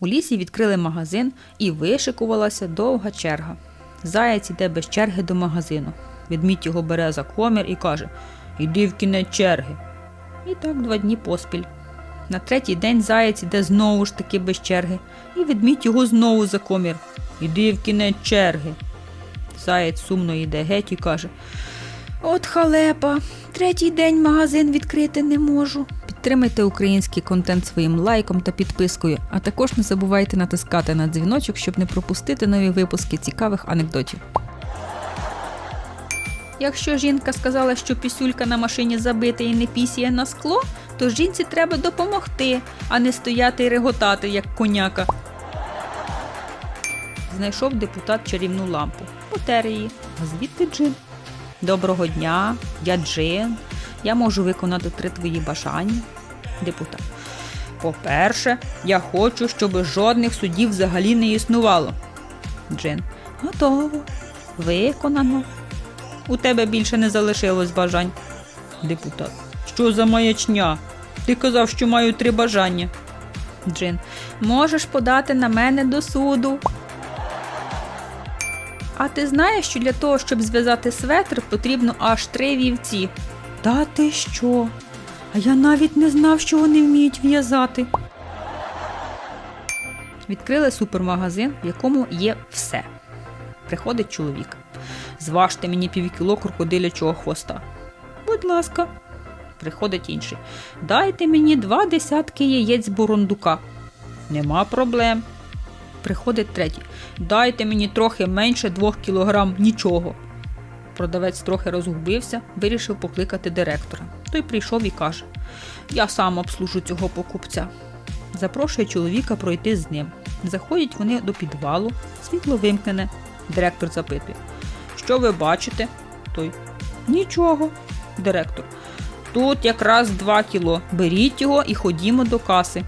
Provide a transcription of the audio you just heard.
У лісі відкрили магазин і вишикувалася довга черга. Заєць іде без черги до магазину. Відмідь його бере за комір і каже Іди в кінець черги. І так два дні поспіль. На третій день заєць іде знову ж таки без черги, і відмідь його знову за комір. Іди в кінець черги. Заєць сумно йде геть і каже От халепа, третій день магазин відкрити не можу. Підтримайте український контент своїм лайком та підпискою, а також не забувайте натискати на дзвіночок, щоб не пропустити нові випуски цікавих анекдотів. Якщо жінка сказала, що пісюлька на машині забита і не пісіє на скло, то жінці треба допомогти, а не стояти і реготати, як коняка. Знайшов депутат чарівну лампу. Потер її. А звідти джин. Доброго дня, я Джин. Я можу виконати три твої бажання. Депутат. По-перше, я хочу, щоб жодних судів взагалі не існувало. Джин. Готово. Виконано. У тебе більше не залишилось бажань. Депутат. Що за маячня? Ти казав, що маю три бажання. Джин. Можеш подати на мене до суду. А ти знаєш, що для того, щоб зв'язати светр, потрібно аж три вівці. Та ти що? А я навіть не знав, що вони вміють в'язати. Відкрили супермагазин, в якому є все. Приходить чоловік. Зважте мені півкіло крокодилячого хвоста. Будь ласка. Приходить інший. Дайте мені два десятки яєць бурундука. Нема проблем. Приходить третій. Дайте мені трохи менше двох кілограм нічого. Продавець трохи розгубився, вирішив покликати директора. Той прийшов і каже: Я сам обслужу цього покупця. Запрошує чоловіка пройти з ним. Заходять вони до підвалу, світло вимкнене. Директор запитує: Що ви бачите? Той Нічого. Директор. Тут якраз два кіло. Беріть його і ходімо до каси.